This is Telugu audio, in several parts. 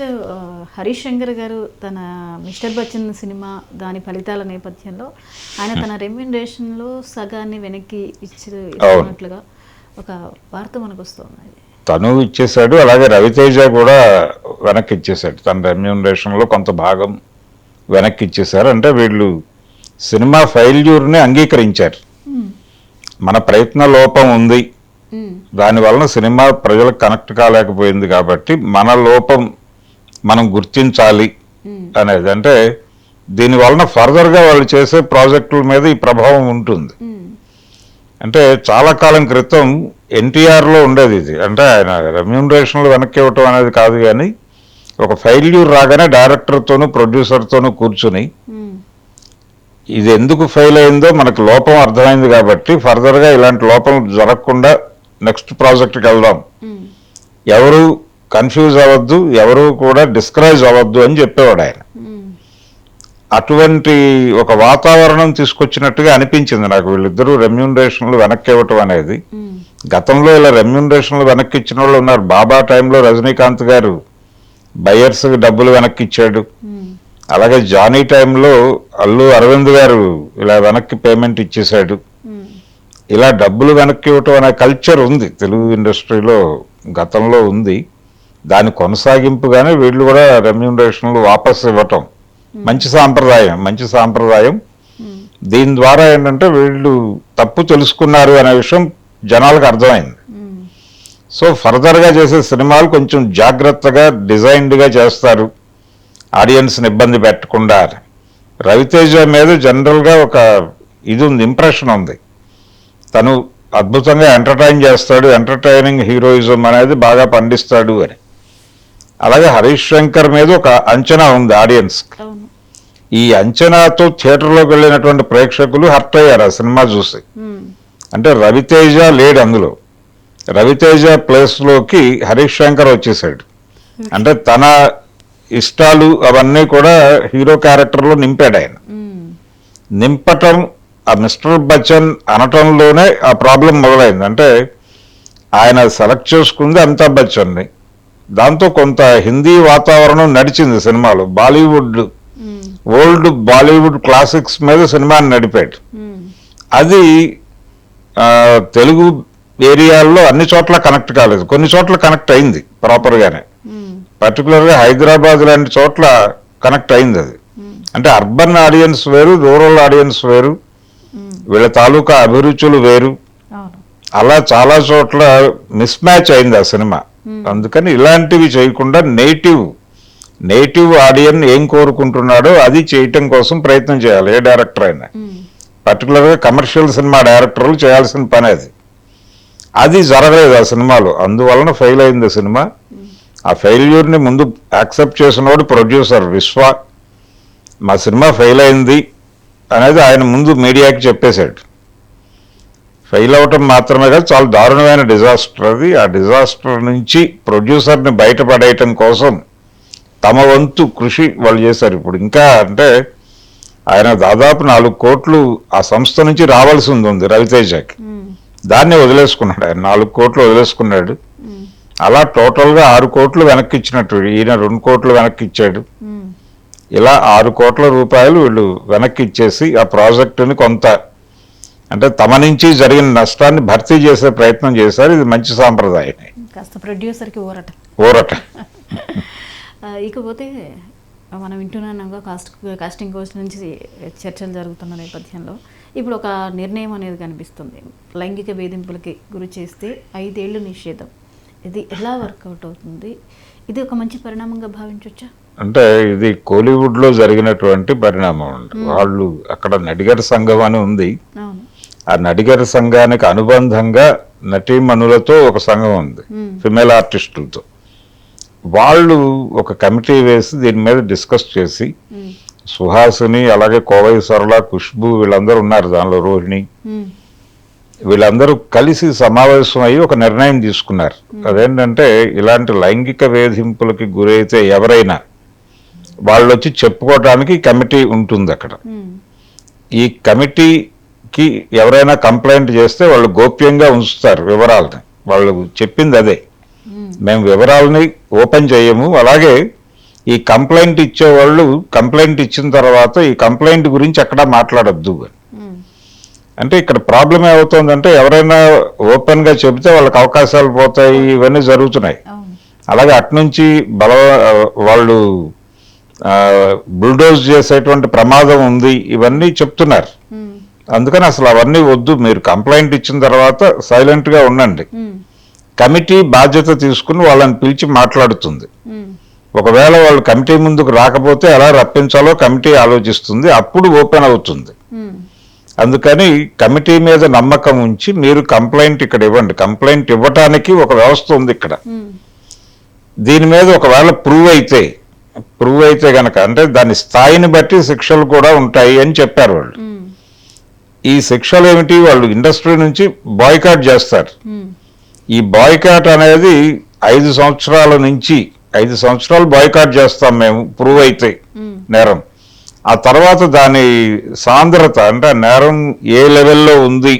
నెక్స్ట్ హరీష్ శంకర్ గారు తన మిస్టర్ బచ్చన్ సినిమా దాని ఫలితాల నేపథ్యంలో ఆయన తన రెమ్యునరేషన్లో సగాన్ని వెనక్కి ఇచ్చి ఇచ్చినట్లుగా ఒక వార్త మనకు వస్తుంది తను ఇచ్చేశాడు అలాగే రవితేజ కూడా వెనక్కి ఇచ్చేశాడు తన రెమ్యూనరేషన్లో కొంత భాగం వెనక్కి ఇచ్చేశారు అంటే వీళ్ళు సినిమా ఫెయిల్యూర్ని అంగీకరించారు. మన ప్రయత్న లోపం ఉంది. దాని వలన సినిమా ప్రజలకు కనెక్ట్ కాలేకపోయింది కాబట్టి మన లోపం మనం గుర్తించాలి అనేది. అంటే దీని వలన ఫర్దర్గా వాళ్ళు చేసే ప్రాజెక్టుల మీద ఈ ప్రభావం ఉంటుంది. అంటే చాలా కాలం క్రితం ఎన్టీఆర్లో ఉండేది ఇది. అంటే ఆయన రెమ్యూనరేషన్లు వెనక్కి ఇవ్వటం అనేది కాదు కానీ ఒక ఫెయిల్యూర్ రాగానే డైరెక్టర్తోనూ ప్రొడ్యూసర్తోనూ కూర్చుని ఇది ఎందుకు ఫెయిల్ అయిందో మనకు లోపం అర్థమైంది కాబట్టి ఫర్దర్గా ఇలాంటి లోపం జరగకుండా నెక్స్ట్ ప్రాజెక్ట్కి వెళ్దాం. ఎవరు కన్ఫ్యూజ్ అవ్వద్దు ఎవరు కూడా డిస్కరేజ్ అవ్వద్దు అని చెప్పేవాడు ఆయన. అటువంటి ఒక వాతావరణం తీసుకొచ్చినట్టుగా అనిపించింది నాకు. వీళ్ళిద్దరూ రెమ్యూనరేషన్లు వెనక్కి ఇవ్వటం అనేది. గతంలో ఇలా రెమ్యూనరేషన్లు వెనక్కి ఇచ్చిన వాళ్ళు ఉన్నారు. బాబా టైంలో రజనీకాంత్ గారు బయర్స్ డబ్బులు వెనక్కి ఇచ్చాడు. అలాగే జానీ టైంలో అల్లు అరవింద్ గారు ఇలా వెనక్కి పేమెంట్ ఇచ్చేశాడు. ఇలా డబ్బులు వెనక్కి ఇవ్వటం అనే కల్చర్ ఉంది. తెలుగు ఇండస్ట్రీలో గతంలో ఉంది. దాని కొనసాగింపుగానే వీళ్ళు కూడా రెమ్యూనరేషన్లు వాపస్ ఇవ్వటం. మంచి సాంప్రదాయం మంచి సాంప్రదాయం. దీని ద్వారా ఏంటంటే వీళ్ళు తప్పు తెలుసుకున్నారు అనే విషయం జనాలకు అర్థమైంది. సో ఫర్దర్గా చేసే సినిమాలు కొంచెం జాగ్రత్తగా డిజైన్డ్గా చేస్తారు. ఆడియన్స్ని ఇబ్బంది పెట్టకుండా. రవితేజ మీద జనరల్గా ఒక ఇది ఉంది ఇంప్రెషన్ ఉంది. తను అద్భుతంగా ఎంటర్టైన్ చేస్తాడు. ఎంటర్టైనింగ్ హీరోయిజం అనేది బాగా పండిస్తాడు అని. అలాగే హరీష్ శంకర్ మీద ఒక అంచనా ఉంది ఆడియన్స్. ఈ అంచనాతో థియేటర్లోకి వెళ్ళినటువంటి ప్రేక్షకులు హర్ట్ అయ్యారు ఆ సినిమా చూసి. అంటే రవితేజ లేడు అందులో. రవితేజ ప్లేస్లోకి హరీష్ శంకర్ వచ్చేసాడు. అంటే తన ఇష్టాలు అవన్నీ కూడా హీరో క్యారెక్టర్లో నింపాడు ఆయన. నింపటం ఆ మిస్టర్ బచ్చన్ అనటంలోనే ఆ ప్రాబ్లం మొదలైంది. అంటే ఆయన సెలెక్ట్ చేసుకుంది అమితాబ్ బచ్చన్ని. దాంతో కొంత హిందీ వాతావరణం నడిచింది సినిమాలో. బాలీవుడ్. ఓల్డ్ బాలీవుడ్ క్లాసిక్స్ మీద సినిమాని నడిపాడు. అది తెలుగు ఏరియాల్లో అన్ని చోట్ల కనెక్ట్ కాలేదు. కొన్ని చోట్ల కనెక్ట్ అయింది ప్రాపర్గానే. పర్టికులర్గా హైదరాబాద్ లాంటి చోట్ల కనెక్ట్ అయింది అది. అంటే అర్బన్ ఆడియన్స్ వేరు రూరల్ ఆడియన్స్ వేరు. వీళ్ళ తాలూకా అభిరుచులు వేరు. అలా చాలా చోట్ల మిస్ మ్యాచ్ అయింది ఆ సినిమా. అందుకని ఇలాంటివి చేయకుండా నేటివ్ నేటివ్ ఆడియన్ ఏం కోరుకుంటున్నాడో అది చేయటం కోసం ప్రయత్నం చేయాలి ఏ డైరెక్టర్ అయినా. పర్టికులర్గా కమర్షియల్ సినిమా డైరెక్టర్లు చేయాల్సిన పని అది. అది జరగలేదు ఆ సినిమాలో. అందువలన ఫెయిల్ అయింది సినిమా. ఆ ఫెయిల్యూర్ని ముందు యాక్సెప్ట్ చేసినోడు ప్రొడ్యూసర్ విశ్వ. మా సినిమా ఫెయిల్ అయింది అనేది ఆయన ముందు మీడియాకి చెప్పేశాడు. ఫెయిల్ అవటం మాత్రమే కాదు చాలా దారుణమైన డిజాస్టర్ అది ఆ డిజాస్టర్ నుంచి ప్రొడ్యూసర్ని బయటపడేయటం కోసం తమ వంతు కృషి వాళ్ళు చేశారు ఇప్పుడు ఇంకా అంటే ఆయన దాదాపు నాలుగు కోట్లు ఆ సంస్థ నుంచి రావాల్సి ఉంది ఉంది రవితేజకి. దాన్ని వదిలేసుకున్నాడు ఆయన నాలుగు కోట్లు వదిలేసుకున్నాడు. అలా టోటల్గా ఆరు కోట్లు వెనక్కి ఇచ్చినట్టు ఈయన రెండు కోట్లు వెనక్కి ఇచ్చాడు. ఇలా ఆరు కోట్ల రూపాయలు వీళ్ళు వెనక్కి ఇచ్చేసి ఆ ప్రాజెక్టుని కొంత అంటే తమ నుంచి జరిగిన నష్టాన్ని భర్తీ చేసే ప్రయత్నం చేశారు. ఇది మంచి సాంప్రదాయం కాస్త ప్రొడ్యూసర్కి ఊరట. ఊరట. ఇకపోతే మనం వింటున్నాగా కాస్ట్ కాస్టింగ్ కోర్స్ నుంచి చర్చలు జరుగుతున్న నేపథ్యంలో ఇప్పుడు ఒక నిర్ణయం అనేది కనిపిస్తుంది. లైంగిక వేధింపులకి గురి చేస్తే ఐదేళ్ళు నిషేధం. ఇది ఎలా వర్కౌట్ అవుతుంది? ఇది ఒక మంచి పరిణామంగా భావించవచ్చా అంటే ఇది కోలీవుడ్లో జరిగినటువంటి పరిణామం వాళ్ళు అక్కడ నడిగర్ సంఘం అని ఉంది. అవును. ఆ నడిగర్ సంఘానికి అనుబంధంగా నటీమణులతో ఒక సంఘం ఉంది. ఫిమేల్ ఆర్టిస్టులతో వాళ్ళు ఒక కమిటీ వేసి దీని మీద డిస్కస్ చేసి. సుహాసిని అలాగే కోవై సరళ ఖుష్బు వీళ్ళందరూ ఉన్నారు దానిలో రోహిణి. వీళ్ళందరూ కలిసి సమావేశం అయ్యి ఒక నిర్ణయం తీసుకున్నారు అదేంటంటే ఇలాంటి లైంగిక వేధింపులకి గురైతే ఎవరైనా వాళ్ళు వచ్చి చెప్పుకోవడానికి కమిటీ ఉంటుంది అక్కడ. ఈ కమిటీకి ఎవరైనా కంప్లైంట్ చేస్తే వాళ్ళు గోప్యంగా ఉంచుతారు వివరాలని. వాళ్ళు చెప్పింది అదే. మ్మ్. వివరాలని ఓపెన్ చేయము. అలాగే ఈ కంప్లైంట్ ఇచ్చేవాళ్ళు కంప్లైంట్ ఇచ్చిన తర్వాత ఈ కంప్లైంట్ గురించి ఎక్కడా మాట్లాడొద్దు. అంటే ఇక్కడ ప్రాబ్లం ఏమవుతుందంటే ఎవరైనా ఓపెన్గా చెబితే వాళ్ళకి అవకాశాలు పోతాయి ఇవన్నీ జరుగుతున్నాయి. అలాగే అట్నుంచి బల వాళ్ళు బుల్డోజ్ చేసేటువంటి ప్రమాదం ఉంది. ఇవన్నీ చెప్తున్నారు. అందుకని అసలు అవన్నీ వద్దు. మీరు కంప్లైంట్ ఇచ్చిన తర్వాత సైలెంట్గా ఉండండి కమిటీ బాధ్యత తీసుకుని వాళ్ళని పిలిచి మాట్లాడుతుంది. ఒకవేళ వాళ్ళు కమిటీ ముందుకు రాకపోతే ఎలా రప్పించాలో కమిటీ ఆలోచిస్తుంది. అప్పుడు ఓపెన్ అవుతుంది. అందుకని కమిటీ మీద నమ్మకం ఉంచి మీరు కంప్లైంట్ ఇక్కడ ఇవ్వండి. కంప్లైంట్ ఇవ్వటానికి ఒక వ్యవస్థ ఉంది ఇక్కడ. దీని మీద ఒకవేళ ప్రూవ్ అయితే ప్రూవ్ అయితే గనక అంటే దాని స్థాయిని బట్టి శిక్షలు కూడా ఉంటాయి అని చెప్పారు వాళ్ళు. ఈ శిక్షలు ఏమిటి? వాళ్ళు ఇండస్ట్రీ నుంచి బాయ్కాట్ చేస్తారు. ఈ బాయ్కాట్ అనేది ఐదు సంవత్సరాల నుంచి ఐదు సంవత్సరాలు బాయ్కాట్ చేస్తాం మేము ప్రూవ్ అయితే నేరం. ఆ తర్వాత దాని సాంద్రత అంటే నేరం ఏ లెవెల్లో ఉంది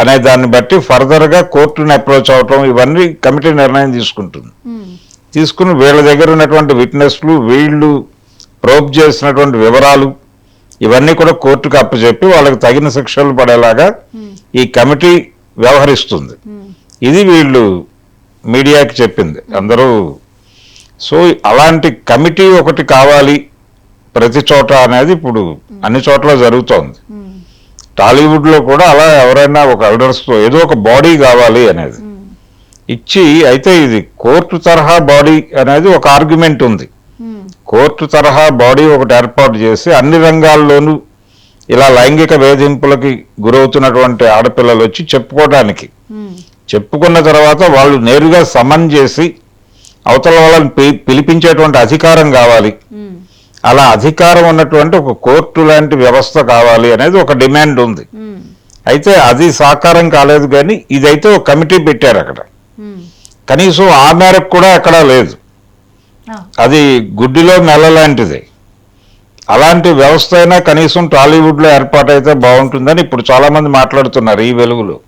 అనే దాన్ని బట్టి ఫర్దర్గా కోర్టుని అప్రోచ్ అవటం ఇవన్నీ కమిటీ నిర్ణయం తీసుకుంటుంది. తీసుకుని వీళ్ళ దగ్గర ఉన్నటువంటి విట్నెస్లు వీళ్ళు ప్రోబ్ చేసినటువంటి వివరాలు ఇవన్నీ కూడా కోర్టుకు అప్పచెప్పి వాళ్ళకి తగిన శిక్షలు పడేలాగా ఈ కమిటీ వ్యవహరిస్తుంది. ఇది వీళ్ళు మీడియాకి చెప్పింది. అందరూ సో అలాంటి కమిటీ ఒకటి కావాలి ప్రతి చోట అనేది ఇప్పుడు అన్ని చోట్ల జరుగుతోంది. టాలీవుడ్లో కూడా అలా ఎవరైనా ఒక ఎల్డర్స్తో ఏదో ఒక బాడీ కావాలి అనేది. ఇచ్చి అయితే ఇది కోర్టు తరహా బాడీ అనేది ఒక ఆర్గ్యుమెంట్ ఉంది. కోర్టు తరహా బాడీ ఒకటి ఏర్పాటు చేసి అన్ని రంగాల్లోనూ ఇలా లైంగిక వేధింపులకి గురవుతున్నటువంటి ఆడపిల్లలు వచ్చి చెప్పుకోవడానికి చెప్పుకున్న తర్వాత వాళ్ళు నేరుగా సమన్ చేసి అవతల వాళ్ళని పిలిపించేటువంటి అధికారం కావాలి. అలా అధికారం ఉన్నటువంటి ఒక కోర్టు లాంటి వ్యవస్థ కావాలి అనేది ఒక డిమాండ్ ఉంది. అయితే అది సాకారం కాలేదు కానీ ఇదైతే ఒక కమిటీ పెట్టారు అక్కడ. కనీసం ఆ మేరకు కూడా అక్కడ లేదు. అది గుడ్డిలో నెల లాంటిది. అలాంటి వ్యవస్థ అయినా కనీసం టాలీవుడ్లో ఏర్పాటైతే బాగుంటుందని ఇప్పుడు చాలా మంది మాట్లాడుతున్నారు ఈ వెలుగులో.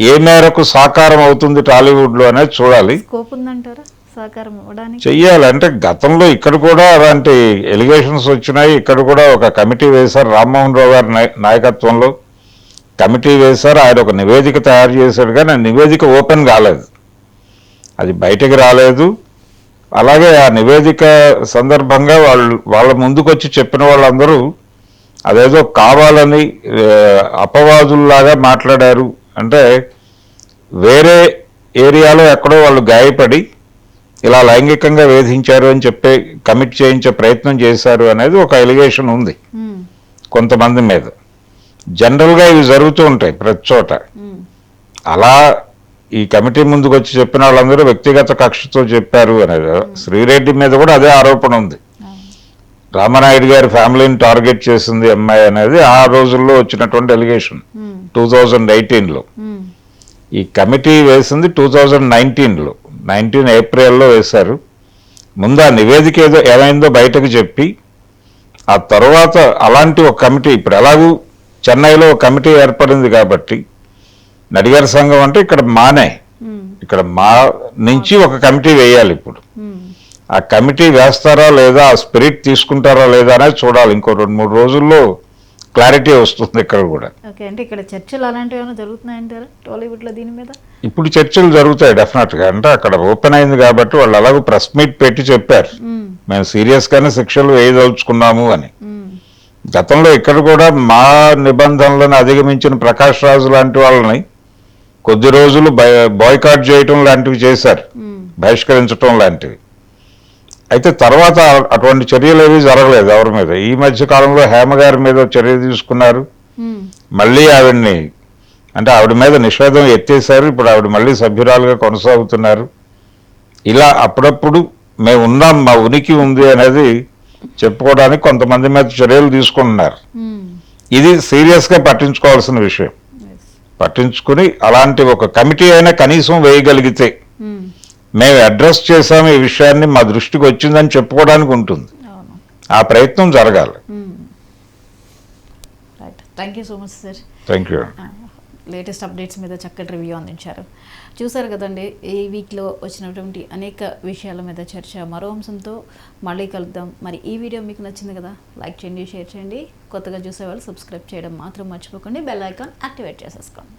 ఏ మేరకు సాకారం అవుతుంది టాలీవుడ్లో అనేది చూడాలి. చెయ్యాలి. అంటే గతంలో ఇక్కడ కూడా అలాంటి ఎలిగేషన్స్ వచ్చినాయి. ఇక్కడ కూడా ఒక కమిటీ వేశారు రామ్మోహన్ రావు గారి నాయ- నాయకత్వంలో. కమిటీ వేశారు. ఆయన ఒక నివేదిక తయారు చేశాడు కానీ ఆ నివేదిక ఓపెన్ కాలేదు. అది బయటకు రాలేదు. అలాగే ఆ నివేదిక సందర్భంగా వాళ్ళు వాళ్ళ ముందుకు వచ్చి చెప్పిన వాళ్ళందరూ అదేదో కావాలని అపవాదుల్లాగా మాట్లాడారు. అంటే వేరే ఏరియాలో ఎక్కడో వాళ్ళు గాయపడి ఇలా లైంగికంగా వేధించారు అని చెప్పి కమిట్ చేయించే ప్రయత్నం చేశారు అనేది ఒక ఎలిగేషన్ ఉంది కొంతమంది మీద. జనరల్గా ఇవి జరుగుతూ ఉంటాయి ప్రతి చోట. అలా ఈ కమిటీ ముందుకు వచ్చి చెప్పిన వాళ్ళందరూ వ్యక్తిగత కక్షతో చెప్పారు అనేది. శ్రీరెడ్డి మీద కూడా అదే ఆరోపణ ఉంది. అవును. రామనాయుడు గారి ఫ్యామిలీని టార్గెట్ చేసింది అమ్మాయి అనేది ఆ రోజుల్లో వచ్చినటువంటి ఎలిగేషన్. ఉమ్, టూ థౌజండ్ ఎయిటీన్లో. ఈ కమిటీ వేసింది టూ థౌజండ్ నైన్టీన్లో. నైన్టీన్ ఏప్రిల్లో వేశారు. ముందు ఆ నివేదిక ఏదో ఏమైందో బయటకు చెప్పి ఆ తర్వాత అలాంటి ఒక కమిటీ ఇప్పుడు ఎలాగూ చెన్నైలో ఒక కమిటీ ఏర్పడింది కాబట్టి నడిగర్ సంఘం అంటే ఇక్కడ మానే. ఇక్కడ మా నుంచి ఒక కమిటీ వేయాలి ఇప్పుడు. ఆ కమిటీ వేస్తారా లేదా ఆ స్పిరిట్ తీసుకుంటారా లేదా అనేది చూడాలి. ఇంకో రెండు మూడు రోజుల్లో క్లారిటీ వస్తుంది ఇక్కడ కూడా. ఓకే అంటే ఇక్కడ చర్చలు అలాంటివి ఏమైనా జరుగుతున్నాయంటారా టాలీవుడ్లో దీని మీద? ఇప్పుడు చర్చలు జరుగుతాయి డెఫినెట్గా అంటే అక్కడ ఓపెన్ అయింది కాబట్టి వాళ్ళు అలాగూ ప్రెస్ మీట్ పెట్టి చెప్పారు. మేము. సీరియస్గానే శిక్షలు వేయదలుచుకున్నాము అని. గతంలో ఇక్కడ కూడా మా నిబంధనలను అధిగమించిన ప్రకాష్ రాజు లాంటి వాళ్ళని కొద్ది రోజులు బాయ్కాట్ చేయటం లాంటివి చేశారు. బహిష్కరించటం లాంటివి. అయితే తర్వాత అటువంటి చర్యలు ఏవి జరగలేదు ఎవరి మీద. ఈ మధ్య కాలంలో హేమ గారి మీద చర్య తీసుకున్నారు. మళ్ళీ ఆవిడ్ని అంటే ఆవిడ మీద నిషేధం ఎత్తేసారు ఇప్పుడు ఆవిడ మళ్ళీ సభ్యురాలుగా కొనసాగుతున్నారు. ఇలా అప్పుడప్పుడు మేము ఉన్నాం మా ఉనికి ఉంది అనేది చెప్పుకోవడానికి కొంతమంది మీద చర్యలు తీసుకుంటున్నారు. ఇది సీరియస్గా పట్టించుకోవాల్సిన విషయం. పట్టించుకుని అలాంటి ఒక కమిటీ అయినా కనీసం వేయగలిగితే ఉమ్, మేము అడ్రస్ చేసాము ఈ విషయాన్ని మా దృష్టికి వచ్చిందని చెప్పుకోవడానికి ఉంటుంది. ఆ ప్రయత్నం జరగాలి. Thank you so much sir thank you latest updates మీద చక్కటి రివ్యూ అందించారు. చూసారు కదండి ఈ వీక్లో వచ్చినటువంటి అనేక విషయాల మీద చర్చ. మరో అంశంతో మళ్ళీ కలుద్దాం. మరి ఈ వీడియో మీకు నచ్చింది కదా లైక్ చేయండి షేర్ చేయండి. కొత్తగా చూసేవాళ్ళు సబ్స్క్రైబ్ చేయడం మాత్రం మర్చిపోకండి. బెల్ ఐకాన్ యాక్టివేట్ చేసేసుకోండి.